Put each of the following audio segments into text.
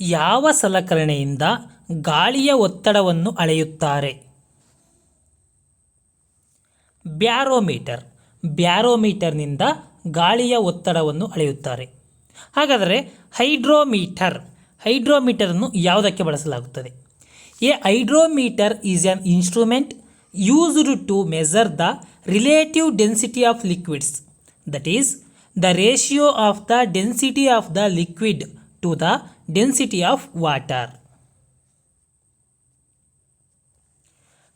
ಯಾವ ಸಲಕರಣೆಯಿಂದ ಗಾಳಿಯ ಒತ್ತಡವನ್ನು ಅಳೆಯುತ್ತಾರೆ? ಬ್ಯಾರೋಮೀಟರ್. ಬ್ಯಾರೋಮೀಟರ್ನಿಂದ ಗಾಳಿಯ ಒತ್ತಡವನ್ನು ಅಳೆಯುತ್ತಾರೆ. ಹಾಗಾದರೆ ಹೈಡ್ರೋಮೀಟರ್. ಹೈಡ್ರೋಮೀಟರನ್ನು ಯಾವುದಕ್ಕೆ ಬಳಸಲಾಗುತ್ತದೆ? A, hydrometer is an instrument used to measure the relative density of liquids. That is the ratio of the density of the liquid to the density of water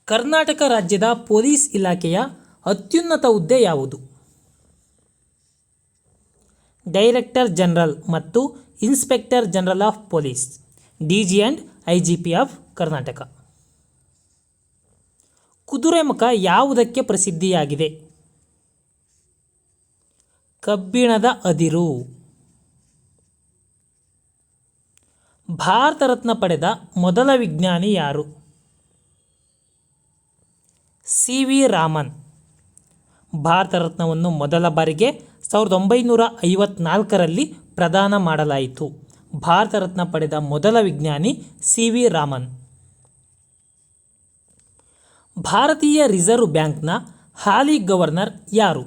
Karnataka ರಾಜ್ಯದ police ಇಲಾಖೆಯ ಅತ್ಯುನ್ನತ ಹುದ್ದೆ ಯಾವುದು? Director general ಮತ್ತು inspector general of police D G and I G P of Karnataka. Kudremukh ಯಾವುದಕ್ಕೆ ಪ್ರಸಿದ್ಧಿಯಾಗಿದೆ? ಕಬ್ಬಿಣದ ಅದಿರು. ಭಾರತ ರತ್ನ ಪಡೆದ ಮೊದಲ ವಿಜ್ಞಾನಿ ಯಾರು? C V Raman. ಭಾರತ ರತ್ನವನ್ನು ಮೊದಲ ಬಾರಿಗೆ ಸಾವಿರದ ಒಂಬೈನೂರ ಐವತ್ನಾಲ್ಕರಲ್ಲಿ ಪ್ರದಾನ ಮಾಡಲಾಯಿತು. ಭಾರತ ರತ್ನ ಪಡೆದ ಮೊದಲ ವಿಜ್ಞಾನಿ ಸಿ ವಿ ರಾಮನ್. ಭಾರತೀಯ ರಿಸರ್ವ್ ಬ್ಯಾಂಕ್ನ ಹಾಲಿ ಗವರ್ನರ್ ಯಾರು?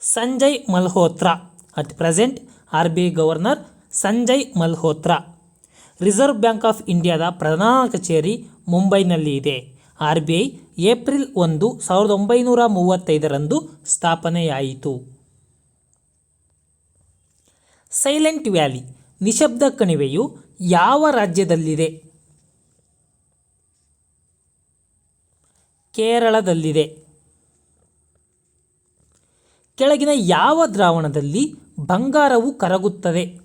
Sanjay Malhotra. At present R B I governor Sanjay Malhotra. Reserve bank of ಇಂಡಿಯಾದ ಪ್ರಧಾನ ಕಚೇರಿ ಮುಂಬೈನಲ್ಲಿ ಇದೆ. ಆರ್ ಬಿ ಐ ಏಪ್ರಿಲ್ ಒಂದು ಸಾವಿರದ ಒಂಬೈನೂರ ಮೂವತ್ತೈದರಂದು ಸ್ಥಾಪನೆಯಾಯಿತು. ಸೈಲೆಂಟ್ ವ್ಯಾಲಿ ನಿಶಬ್ದ ಕಣಿವೆಯು ಯಾವ ರಾಜ್ಯದಲ್ಲಿದೆ? ಕೇರಳದಲ್ಲಿದೆ. ಕೆಳಗಿನ ಯಾವ ದ್ರಾವಣದಲ್ಲಿ ಬಂಗಾರವು ಕರಗುತ್ತದೆ.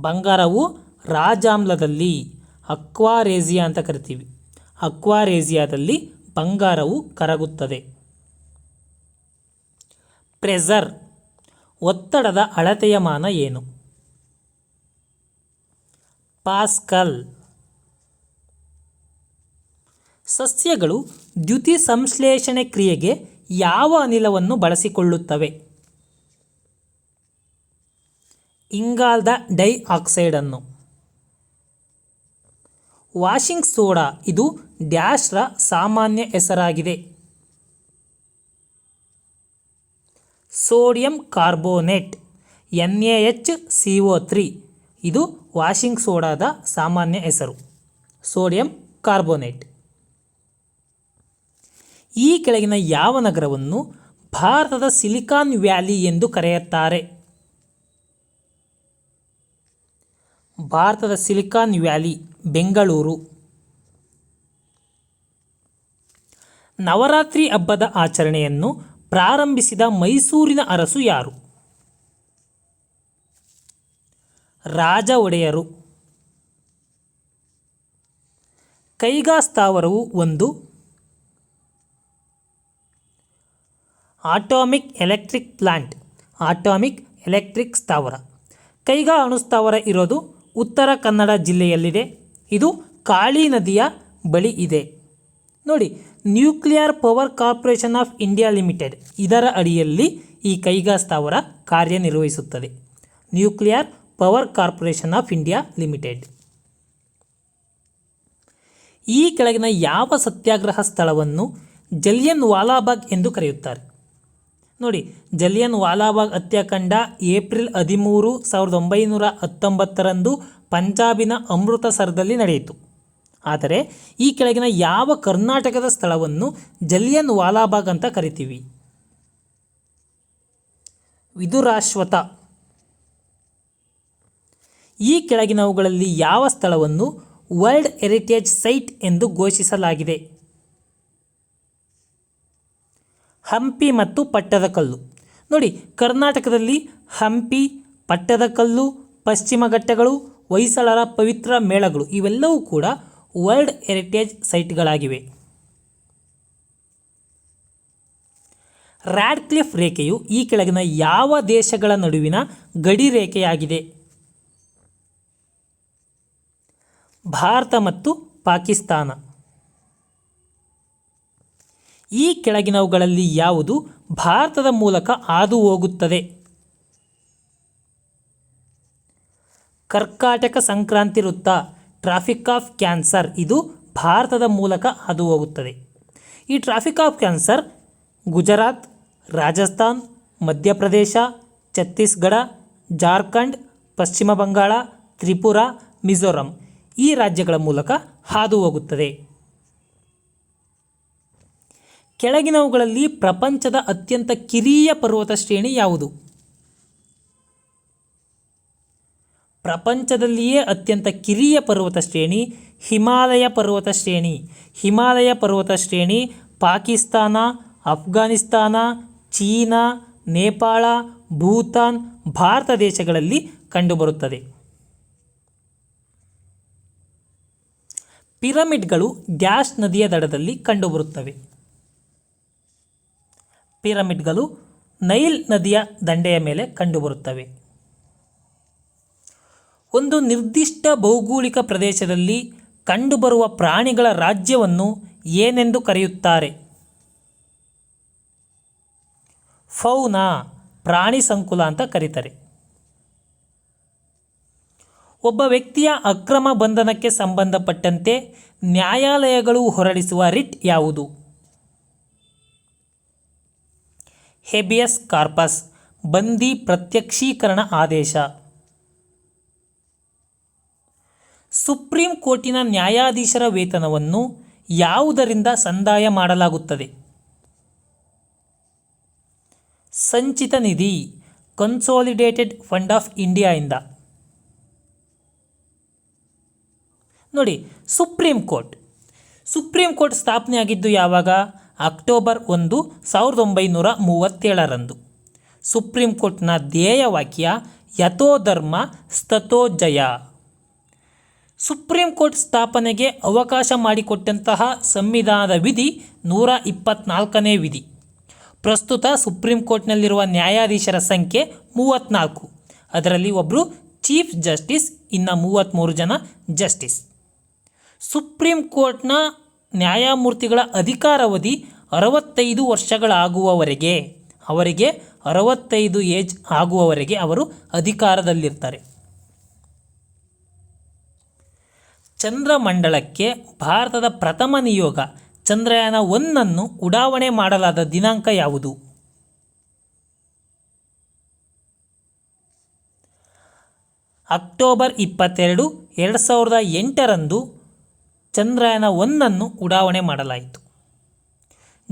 ಬಂಗಾರವು ರಾಜಾಮ್ಲದಲ್ಲಿ ಅಕ್ವಾರೇಸಿಯಾ ಅಂತ ಕರಿತೀವಿ. ಅಕ್ವಾರೇಸಿಯಾದಲ್ಲಿ ಬಂಗಾರವು ಕರಗುತ್ತದೆ. ಪ್ರೆಸರ್, ಒತ್ತಡದ ಅಳತೆಯ ಮಾನ ಏನು? ಪಾಸ್ಕಲ್, ಸಸ್ಯಗಳು ದ್ಯುತಿ ಸಂಶ್ಲೇಷಣೆ ಕ್ರಿಯೆಗೆ ಯಾವ ಅನಿಲವನ್ನು ಬಳಸಿಕೊಳ್ಳುತ್ತವೆ? ಇಂಗಾಲದ ಡೈ ಆಕ್ಸೈಡನ್ನು ವಾಷಿಂಗ್ ಸೋಡಾ ಇದು ಡ್ಯಾಶ್ರ ಸಾಮಾನ್ಯ ಹೆಸರಾಗಿದೆ. Sodium carbonate, N A H C O three, ಇದು ವಾಷಿಂಗ್ ಸೋಡಾದ ಸಾಮಾನ್ಯ ಹೆಸರು. Sodium carbonate. ಈ ಕೆಳಗಿನ ಯಾವ ನಗರವನ್ನು ಭಾರತದ ಸಿಲಿಕಾನ್ ವ್ಯಾಲಿ ಎಂದು ಕರೆಯುತ್ತಾರೆ? ಭಾರತದ ಸಿಲಿಕಾನ್ ವ್ಯಾಲಿ, ಬೆಂಗಳೂರು. ನವರಾತ್ರಿ ಹಬ್ಬದ ಆಚರಣೆಯನ್ನು ಪ್ರಾರಂಭಿಸಿದ ಮೈಸೂರಿನ ಅರಸು ಯಾರು? ರಾಜ ಒಡೆಯರು. ಕೈಗಾ ಸ್ಥಾವರವು ಒಂದು atomic electric plant, atomic electric ಸ್ಥಾವರ. ಕೈಗಾ ಅಣುಸ್ಥಾವರ ಇರೋದು ಉತ್ತರ ಕನ್ನಡ ಜಿಲ್ಲೆಯಲ್ಲಿದೆ. ಇದು ಕಾಳಿ ನದಿಯ ಬಳಿ ಇದೆ. ನೋಡಿ, nuclear power corporation of India limited ಇದರ ಅಡಿಯಲ್ಲಿ ಈ ಕೈಗಾ ಸ್ಥಾವರ ಕಾರ್ಯನಿರ್ವಹಿಸುತ್ತದೆ. Nuclear power corporation of India limited. ಈ ಕೆಳಗಿನ ಯಾವ ಸತ್ಯಾಗ್ರಹ ಸ್ಥಳವನ್ನು ಜಲಿಯನ್ ವಾಲಾಬಾಗ್ ಎಂದು ಕರೆಯುತ್ತಾರೆ? ನೋಡಿ, ಜಲಿಯನ್ ವಾಲಾಬಾಗ್ ಹತ್ಯಾಕಾಂಡ ಏಪ್ರಿಲ್ ಹದಿಮೂರು ಸಾವಿರದ ಒಂಬೈನೂರ ಹತ್ತೊಂಬತ್ತರಂದು ಪಂಜಾಬಿನ ಅಮೃತಸರದಲ್ಲಿ ನಡೆಯಿತು. ಆದರೆ, ಈ ಕೆಳಗಿನ ಯಾವ ಕರ್ನಾಟಕದ ಸ್ಥಳವನ್ನು ಜಲಿಯನ್ ವಾಲಾಬಾಗ್ ಅಂತ ಕರಿತೀವಿ? ವಿದುರಾಶ್ವತ. ಈ ಕೆಳಗಿನವುಗಳಲ್ಲಿ ಯಾವ ಸ್ಥಳವನ್ನು ವರ್ಲ್ಡ್ ಹೆರಿಟೇಜ್ ಸೈಟ್ ಎಂದು ಘೋಷಿಸಲಾಗಿದೆ? ಹಂಪಿ ಮತ್ತು ಪಟ್ಟದಕಲ್ಲು ನೋಡಿ, ಕರ್ನಾಟಕದಲ್ಲಿ ಹಂಪಿ ಪಟ್ಟದಕಲ್ಲು ಪಶ್ಚಿಮ ಘಟ್ಟಗಳು, ಹೊಯ್ಸಳರ ಪವಿತ್ರ ಮೇಳಗಳು ಇವೆಲ್ಲವೂ ಕೂಡ ವರ್ಲ್ಡ್ ಹೆರಿಟೇಜ್ ಸೈಟ್ಗಳಾಗಿವೆ. ರ್ಯಾಡ್ಕ್ಲಿಫ್ ರೇಖೆಯು ಈ ಕೆಳಗಿನ ಯಾವ ದೇಶಗಳ ನಡುವಿನ ಗಡಿ ರೇಖೆಯಾಗಿದೆ? ಭಾರತ ಮತ್ತು ಪಾಕಿಸ್ತಾನ. ಈ ಕೆಳಗಿನವುಗಳಲ್ಲಿ ಯಾವುದು ಭಾರತದ ಮೂಲಕ ಹಾದು ಹೋಗುತ್ತದೆ ಕರ್ಕಾಟಕ ಸಂಕ್ರಾಂತಿ ವೃತ್ತ, ಟ್ರಾಫಿಕ್ ಆಫ್ ಕ್ಯಾನ್ಸರ್, ಇದು ಭಾರತದ ಮೂಲಕ ಹಾದು ಹೋಗುತ್ತದೆ ಈ tropic of cancer Gujarat, Rajasthan, Madhya Pradesh, Chhattisgarh, Jharkhand, ಪಶ್ಚಿಮ ಬಂಗಾಳ, ತ್ರಿಪುರ, ಮಿಜೋರಂ ಈ ರಾಜ್ಯಗಳ ಮೂಲಕ ಹಾದು ಹೋಗುತ್ತದೆ ಕೆಳಗಿನವುಗಳಲ್ಲಿ ಪ್ರಪಂಚದ ಅತ್ಯಂತ ಕಿರಿಯ ಪರ್ವತ ಶ್ರೇಣಿ ಯಾವುದು? ಪ್ರಪಂಚದಲ್ಲಿಯೇ ಅತ್ಯಂತ ಕಿರಿಯ ಪರ್ವತ ಶ್ರೇಣಿ ಹಿಮಾಲಯ ಪರ್ವತ ಶ್ರೇಣಿ. ಹಿಮಾಲಯ ಪರ್ವತ ಶ್ರೇಣಿ ಪಾಕಿಸ್ತಾನ, ಅಫ್ಘಾನಿಸ್ತಾನ, ಚೀನಾ, ನೇಪಾಳ, ಭೂತಾನ್, ಭಾರತ ದೇಶಗಳಲ್ಲಿ ಕಂಡುಬರುತ್ತದೆ. ಪಿರಮಿಡ್ಗಳು ಗ್ಯಾಸ್ ನದಿಯ ದಡದಲ್ಲಿ ಕಂಡುಬರುತ್ತವೆ. ಪಿರಮಿಡ್ಗಳು ನೈಲ್ ನದಿಯ ದಂಡೆಯ ಮೇಲೆ ಕಂಡುಬರುತ್ತವೆ. ಒಂದು ನಿರ್ದಿಷ್ಟ ಭೌಗೋಳಿಕ ಪ್ರದೇಶದಲ್ಲಿ ಕಂಡುಬರುವ ಪ್ರಾಣಿಗಳ ರಾಜ್ಯವನ್ನು ಏನೆಂದು ಕರೆಯುತ್ತಾರೆ? ಫೌನಾ, ಪ್ರಾಣಿ ಸಂಕುಲ ಅಂತ ಕರೀತಾರೆ. ಒಬ್ಬ ವ್ಯಕ್ತಿಯ ಅಕ್ರಮ ಬಂಧನಕ್ಕೆ ಸಂಬಂಧಪಟ್ಟಂತೆ ನ್ಯಾಯಾಲಯಗಳು ಹೊರಡಿಸುವ ರಿಟ್ ಯಾವುದು? ಹೆಬಿಯಸ್ ಕಾರ್ಪಸ್, ಬಂದಿ ಪ್ರತ್ಯಕ್ಷೀಕರಣ ಆದೇಶ. ಸುಪ್ರೀಂ ಕೋರ್ಟಿನ ನ್ಯಾಯಾಧೀಶರ ವೇತನವನ್ನು ಯಾವುದರಿಂದ ಸಂದಾಯ ಮಾಡಲಾಗುತ್ತದೆ? ಸಂಚಿತ ನಿಧಿ, ಕನ್ಸಾಲಿಡೇಟೆಡ್ ಫಂಡ್ ಆಫ್ ಇಂಡಿಯಾಯಿಂದ. ನೋಡಿ ಸುಪ್ರೀಂ ಕೋರ್ಟ್ ಸುಪ್ರೀಂ ಕೋರ್ಟ್ ಸ್ಥಾಪನೆಯಾಗಿದ್ದು ಯಾವಾಗ? ಅಕ್ಟೋಬರ್ ಒಂದು, ಸಾವಿರದ ಒಂಬೈನೂರ ಮೂವತ್ತೇಳರಂದು. ಸುಪ್ರೀಂ ಕೋರ್ಟ್ನ ಧ್ಯೇಯವಾಕ್ಯ ಯಥೋಧರ್ಮ ಸ್ತತೋಜಯ ಸುಪ್ರೀಂ ಕೋರ್ಟ್ ಸ್ಥಾಪನೆಗೆ ಅವಕಾಶ ಮಾಡಿಕೊಟ್ಟಂತಹ ಸಂವಿಧಾನದ ವಿಧಿ ನೂರ ಇಪ್ಪತ್ನಾಲ್ಕನೇ ವಿಧಿ. ಪ್ರಸ್ತುತ ಸುಪ್ರೀಂ ಕೋರ್ಟ್ನಲ್ಲಿರುವ ನ್ಯಾಯಾಧೀಶರ ಸಂಖ್ಯೆ ಮೂವತ್ತ್ನಾಲ್ಕು ಅದರಲ್ಲಿ ಒಬ್ಬರು ಚೀಫ್ ಜಸ್ಟಿಸ್, ಇನ್ನು ಮೂವತ್ತ್ಮೂರು ಜನ ಜಸ್ಟಿಸ್. ಸುಪ್ರೀಂ ಕೋರ್ಟ್ನ ನ್ಯಾಯಮೂರ್ತಿಗಳ ಅಧಿಕಾರಾವಧಿ ಅರವತ್ತೈದು ವರ್ಷಗಳಾಗುವವರೆಗೆ, ಅವರಿಗೆ ಅರವತ್ತೈದು ಏಜ್ ಆಗುವವರೆಗೆ ಅವರು ಅಧಿಕಾರದಲ್ಲಿರ್ತಾರೆ. ಚಂದ್ರಮಂಡಲಕ್ಕೆ ಭಾರತದ ಪ್ರಥಮ ನಿಯೋಗ ಚಂದ್ರಯಾನ ಒಂದನ್ನು ಉಡಾವಣೆ ಮಾಡಲಾದ ದಿನಾಂಕ ಯಾವುದು? ಅಕ್ಟೋಬರ್ ಇಪ್ಪತ್ತೆರಡು, ಎರಡು ಸಾವಿರದ ಎಂಟರಂದು ಚಂದ್ರಯಾನ ಒಂದನ್ನು ಉಡಾವಣೆ ಮಾಡಲಾಯಿತು.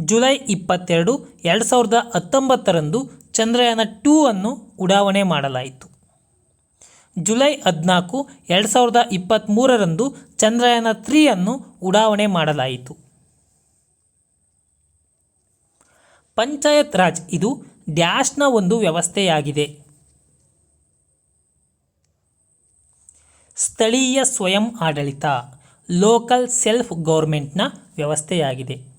ಜುಲೈ ಇಪ್ಪತ್ತೆರಡು, ಎರಡು ಸಾವಿರದ ಹತ್ತೊಂಬತ್ತರಂದು ಚಂದ್ರಯಾನ ಟೂ ಅನ್ನು ಉಡಾವಣೆ ಮಾಡಲಾಯಿತು. ಜುಲೈ ಹದಿನಾಲ್ಕು, ಎರಡು ಸಾವಿರದ ಇಪ್ಪತ್ತ್ಮೂರರಂದು ಚಂದ್ರಯಾನ ತ್ರೀ ಅನ್ನು ಉಡಾವಣೆ ಮಾಡಲಾಯಿತು. ಪಂಚಾಯತ್ ರಾಜ್ ಇದು ಡ್ಯಾಶ್ನ ಒಂದು ವ್ಯವಸ್ಥೆಯಾಗಿದೆ. ಸ್ಥಳೀಯ ಸ್ವಯಂ ಆಡಳಿತ. ಲೋಕಲ್ ಸೆಲ್ಫ್ ಗೌರ್ಮೆಂಟ್ನ ವ್ಯವಸ್ಥೆಯಾಗಿದೆ.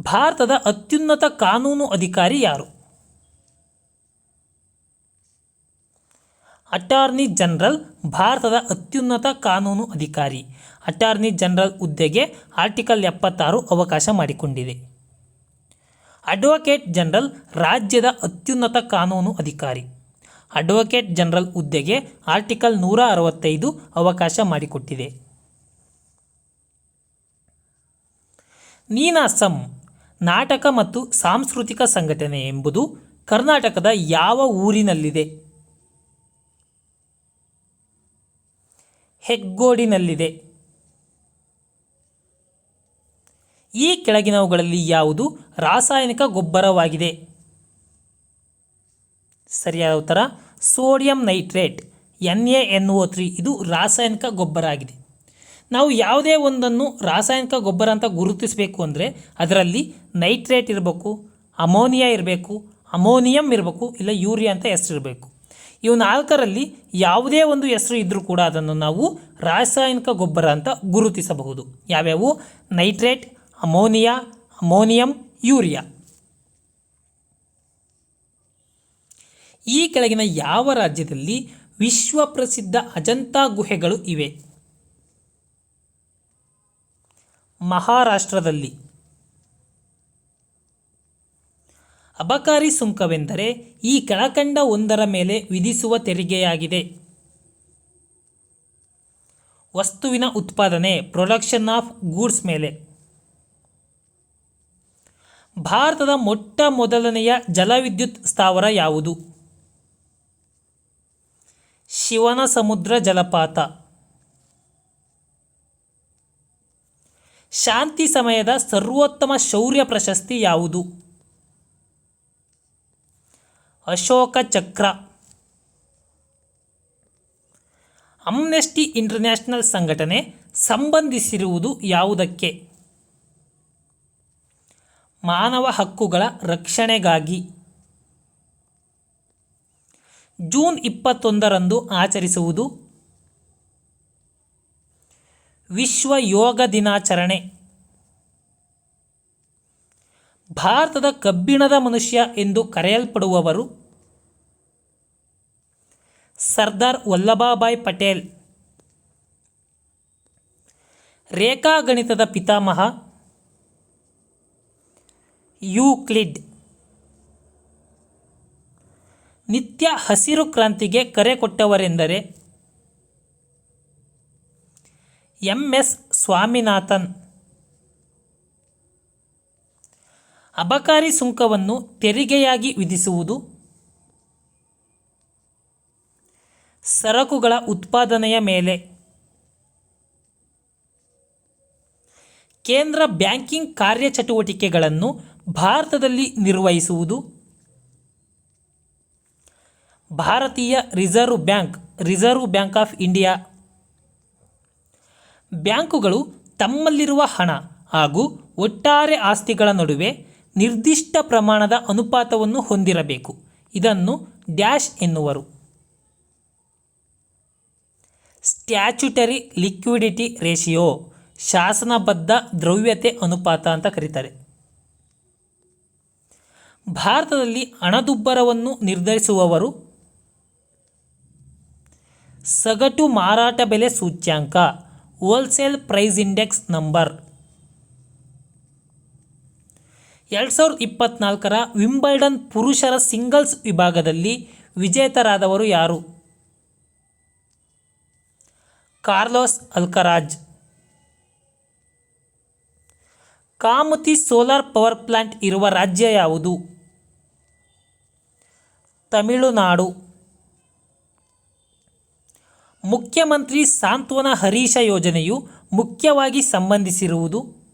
ಭಾರತದ ಅತ್ಯುನ್ನತ ಕಾನೂನು ಅಧಿಕಾರಿ ಯಾರು? ಅಟಾರ್ನಿ ಜನರಲ್ ಭಾರತದ ಅತ್ಯುನ್ನತ ಕಾನೂನು ಅಧಿಕಾರಿ. ಅಟಾರ್ನಿ ಜನರಲ್ ಹುದ್ದೆಗೆ ಆರ್ಟಿಕಲ್ ಎಪ್ಪತ್ತಾರು ಅವಕಾಶ ಮಾಡಿಕೊಂಡಿದೆ. ಅಡ್ವೊಕೇಟ್ ಜನರಲ್ ರಾಜ್ಯದ ಅತ್ಯುನ್ನತ ಕಾನೂನು ಅಧಿಕಾರಿ. ಅಡ್ವೊಕೇಟ್ ಜನರಲ್ ಹುದ್ದೆಗೆ ಆರ್ಟಿಕಲ್ ನೂರ ಅರವತ್ತೈದು ಅವಕಾಶ ಮಾಡಿಕೊಟ್ಟಿದೆ. ನೀನಾಸಂ ನಾಟಕ ಮತ್ತು ಸಾಂಸ್ಕೃತಿಕ ಸಂಘಟನೆ ಎಂಬುದು ಕರ್ನಾಟಕದ ಯಾವ ಊರಿನಲ್ಲಿದೆ? ಹೆಗ್ಗೋಡಿನಲ್ಲಿದೆ. ಈ ಕೆಳಗಿನವುಗಳಲ್ಲಿ ಯಾವುದು ರಾಸಾಯನಿಕ ಗೊಬ್ಬರವಾಗಿದೆ? ಸರಿಯಾದ ಉತ್ತರ, sodium nitrate, N A N O three. ಇದು ರಾಸಾಯನಿಕ ಗೊಬ್ಬರ ಆಗಿದೆ ನಾವು ಯಾವುದೇ ಒಂದನ್ನು ರಾಸಾಯನಿಕ ಗೊಬ್ಬರ ಅಂತ ಗುರುತಿಸಬೇಕು ಅಂದರೆ ಅದರಲ್ಲಿ ನೈಟ್ರೇಟ್ ಇರಬೇಕು, ಅಮೋನಿಯಾ ಇರಬೇಕು, ಅಮೋನಿಯಂ ಇರಬೇಕು, ಇಲ್ಲ ಯೂರಿಯಾ ಅಂತ ಹೆಸರಿರಬೇಕು. ಇವು ನಾಲ್ಕರಲ್ಲಿ ಯಾವುದೇ ಒಂದು ಹೆಸರು ಇದ್ದರೂ ಕೂಡ ಅದನ್ನು ನಾವು ರಾಸಾಯನಿಕ ಗೊಬ್ಬರ ಅಂತ ಗುರುತಿಸಬಹುದು. ಯಾವ್ಯಾವು? Nitrate, ammonia, ammonium, urea. ಈ ಕೆಳಗಿನ ಯಾವ ರಾಜ್ಯದಲ್ಲಿ ವಿಶ್ವ ಪ್ರಸಿದ್ಧ ಅಜಂತಾ ಗುಹೆಗಳು ಇವೆ? ಮಹಾರಾಷ್ಟ್ರದಲ್ಲಿ. ಅಬಕಾರಿ ಸುಂಕವೆಂದರೆ ಈ ಕೆಳಕಂಡ ಒಂದರ ಮೇಲೆ ವಿಧಿಸುವ ತೆರಿಗೆಯಾಗಿದೆ. ವಸ್ತುವಿನ ಉತ್ಪಾದನೆ ಪ್ರೊಡಕ್ಷನ್ ಆಫ್ ಗೂಡ್ಸ್ ಮೇಲೆ. ಭಾರತದ ಮೊಟ್ಟ ಮೊದಲನೆಯ ಜಲವಿದ್ಯುತ್ ಸ್ಥಾವರ ಯಾವುದು? ಶಿವನ ಸಮುದ್ರ ಜಲಪಾತ. ಶಾಂತಿ ಸಮಯದ ಸರ್ವೋತ್ತಮ ಶೌರ್ಯ ಪ್ರಶಸ್ತಿ ಯಾವುದು? ಅಶೋಕ ಚಕ್ರ. ಅಮ್ನೆಸ್ಟಿ ಇಂಟರ್ನ್ಯಾಷನಲ್ ಸಂಘಟನೆ ಸಂಬಂಧಿಸಿರುವುದು ಯಾವುದಕ್ಕೆ? ಮಾನವ ಹಕ್ಕುಗಳ ರಕ್ಷಣೆಗಾಗಿ. ಜೂನ್ ಇಪ್ಪತ್ತೊಂದರಂದು ಆಚರಿಸುವುದು. ವಿಶ್ವ ಯೋಗ ದಿನಾಚರಣೆ. ಭಾರತದ ಕಬ್ಬಿಣದ ಮನುಷ್ಯ ಎಂದು ಕರೆಯಲ್ಪಡುವವರು ಸರ್ದಾರ್ ವಲ್ಲಭಾಭಾಯ್ ಪಟೇಲ್. ರೇಖಾಗಣಿತದ ಪಿತಾಮಹ ಯೂಕ್ಲಿಡ್. ನಿತ್ಯ ಹಸಿರು ಕ್ರಾಂತಿಗೆ ಕರೆ ಕೊಟ್ಟವರೆಂದರೆ ಎಂ ಎಸ್ ಸ್ವಾಮಿನಾಥನ್. ಅಬಕಾರಿ ಸುಂಕವನ್ನು ತೆರಿಗೆಯಾಗಿ ವಿಧಿಸುವುದು. ಸರಕುಗಳ ಉತ್ಪಾದನೆಯ ಮೇಲೆ. ಕೇಂದ್ರ ಬ್ಯಾಂಕಿಂಗ್ ಕಾರ್ಯಚಟುವಟಿಕೆಗಳನ್ನು ಭಾರತದಲ್ಲಿ ನಿರ್ವಹಿಸುವುದು. ಭಾರತೀಯ reserve bank reserve bank of India. ಬ್ಯಾಂಕುಗಳು ತಮ್ಮಲ್ಲಿರುವ ಹಣ ಹಾಗೂ ಒಟ್ಟಾರೆ ಆಸ್ತಿಗಳ ನಡುವೆ ನಿರ್ದಿಷ್ಟ ಪ್ರಮಾಣದ ಅನುಪಾತವನ್ನು ಹೊಂದಿರಬೇಕು. ಇದನ್ನು ಡ್ಯಾಶ್ ಎನ್ನುವರು. ಸ್ಟ್ಯಾಚ್ಯುಟರಿ ಲಿಕ್ವಿಡಿಟಿ ರೇಷಿಯೋ, ಶಾಸನಬದ್ಧ ದ್ರವ್ಯತೆ ಅನುಪಾತ ಅಂತ ಕರೀತಾರೆ. ಭಾರತದಲ್ಲಿ ಹಣದುಬ್ಬರವನ್ನು ನಿರ್ಧರಿಸುವವರು ಸಗಟು ಮಾರಾಟ ಬೆಲೆ ಸೂಚ್ಯಾಂಕ. ಹೋಲ್ಸೇಲ್ ಪ್ರೈಸ್ ಇಂಡೆಕ್ಸ್ ನಂಬರ್ ಎರಡು ಸಾವಿರದ ಇಪ್ಪತ್ನಾಲ್ಕರ ವಿಂಬಲ್ಡನ್ ಪುರುಷರ ಸಿಂಗಲ್ಸ್ ವಿಭಾಗದಲ್ಲಿ ವಿಜೇತರಾದವರು ಯಾರು? Carlos Alcaraz. Kamuthi solar power plant ಇರುವ ರಾಜ್ಯ ಯಾವುದು? ತಮಿಳುನಾಡು. ಮುಖ್ಯಮಂತ್ರಿ ಸಾಂತ್ವನ ಹರೀಶ ಯೋಜನೆಯು ಮುಖ್ಯವಾಗಿ ಸಂಬಂಧಿಸಿರುವುದು.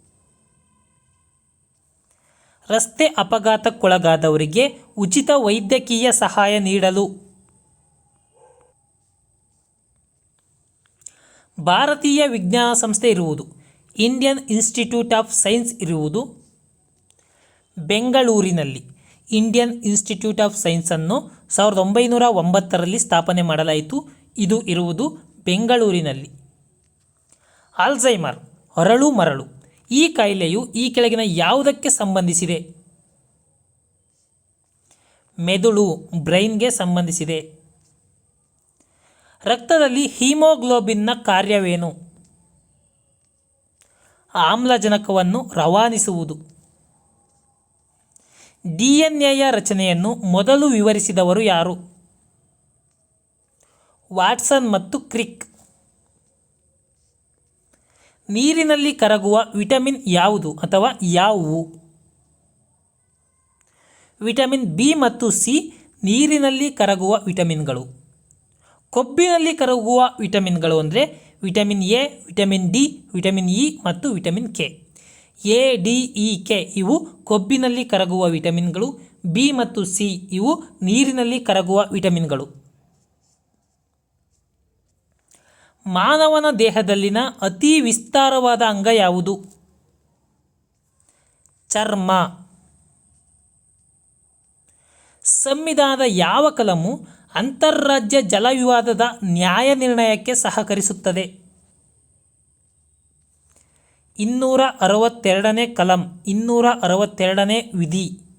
ರಸ್ತೆ ಅಪಘಾತಕ್ಕೊಳಗಾದವರಿಗೆ ಉಚಿತ ವೈದ್ಯಕೀಯ ಸಹಾಯ ನೀಡಲು. ಭಾರತೀಯ ವಿಜ್ಞಾನ ಸಂಸ್ಥೆ ಇರುವುದು. ಇಂಡಿಯನ್ ಇನ್ಸ್ಟಿಟ್ಯೂಟ್ ಆಫ್ ಸೈನ್ಸ್ ಇರುವುದು. ಬೆಂಗಳೂರಿನಲ್ಲಿ ಇಂಡಿಯನ್ ಇನ್ಸ್ಟಿಟ್ಯೂಟ್ ಆಫ್ ಸೈನ್ಸನ್ನು ಸಾವಿರದ ಒಂಬೈನೂರ ಒಂಬತ್ತರಲ್ಲಿ ಸ್ಥಾಪನೆ ಮಾಡಲಾಯಿತು. ಇದು ಇರುವುದು ಬೆಂಗಳೂರಿನಲ್ಲಿ. ಆಲ್ಝೈಮರ್, ಹೊರಳು ಮರಳು, ಈ ಕಾಯಿಲೆಯು ಈ ಕೆಳಗಿನ ಯಾವುದಕ್ಕೆ ಸಂಬಂಧಿಸಿದೆ? ಮೆದುಳು, ಬ್ರೈನ್ಗೆ ಸಂಬಂಧಿಸಿದೆ. ರಕ್ತದಲ್ಲಿ ಹೀಮೋಗ್ಲೋಬಿನ್ನ ಕಾರ್ಯವೇನು? ಆಮ್ಲಜನಕವನ್ನು ರವಾನಿಸುವುದು. ಡಿ ಎನ್ ರಚನೆಯನ್ನು ಮೊದಲು ವಿವರಿಸಿದವರು ಯಾರು? ವಾಟ್ಸನ್ ಮತ್ತು ಕ್ರಿಕ್. ನೀರಿನಲ್ಲಿ ಕರಗುವ ವಿಟಮಿನ್ ಯಾವುದು ಅಥವಾ ಯಾವುವು? ವಿಟಮಿನ್ ಬಿ ಮತ್ತು ಸಿ ನೀರಿನಲ್ಲಿ ಕರಗುವ ವಿಟಮಿನ್ಗಳು. ಕೊಬ್ಬಿನಲ್ಲಿ ಕರಗುವ ವಿಟಮಿನ್ಗಳು ಅಂದರೆ vitamin A, vitamin D, vitamin E ಮತ್ತು vitamin K. A, D, E, K ಇವು ಕೊಬ್ಬಿನಲ್ಲಿ ಕರಗುವ ವಿಟಮಿನ್ಗಳು. ಬಿ ಮತ್ತು ಸಿ ಇವು ನೀರಿನಲ್ಲಿ ಕರಗುವ ವಿಟಮಿನ್ಗಳು. ಮಾನವನ ದೇಹದಲ್ಲಿನ ಅತಿ ವಿಸ್ತಾರವಾದ ಅಂಗ ಯಾವುದು? ಚರ್ಮ. ಸಂವಿಧಾನದ ಯಾವ ಕಲಮು ಅಂತಾರಾಜ್ಯ ಜಲ ವಿವಾದದ ನ್ಯಾಯ ನಿರ್ಣಯಕ್ಕೆ ಸಹಕರಿಸುತ್ತದೆ? ಇನ್ನೂರ ಅರವತ್ತೆರಡನೇ ಕಲಂ, ಇನ್ನೂರ ಅರವತ್ತೆರಡನೇ ವಿಧಿ.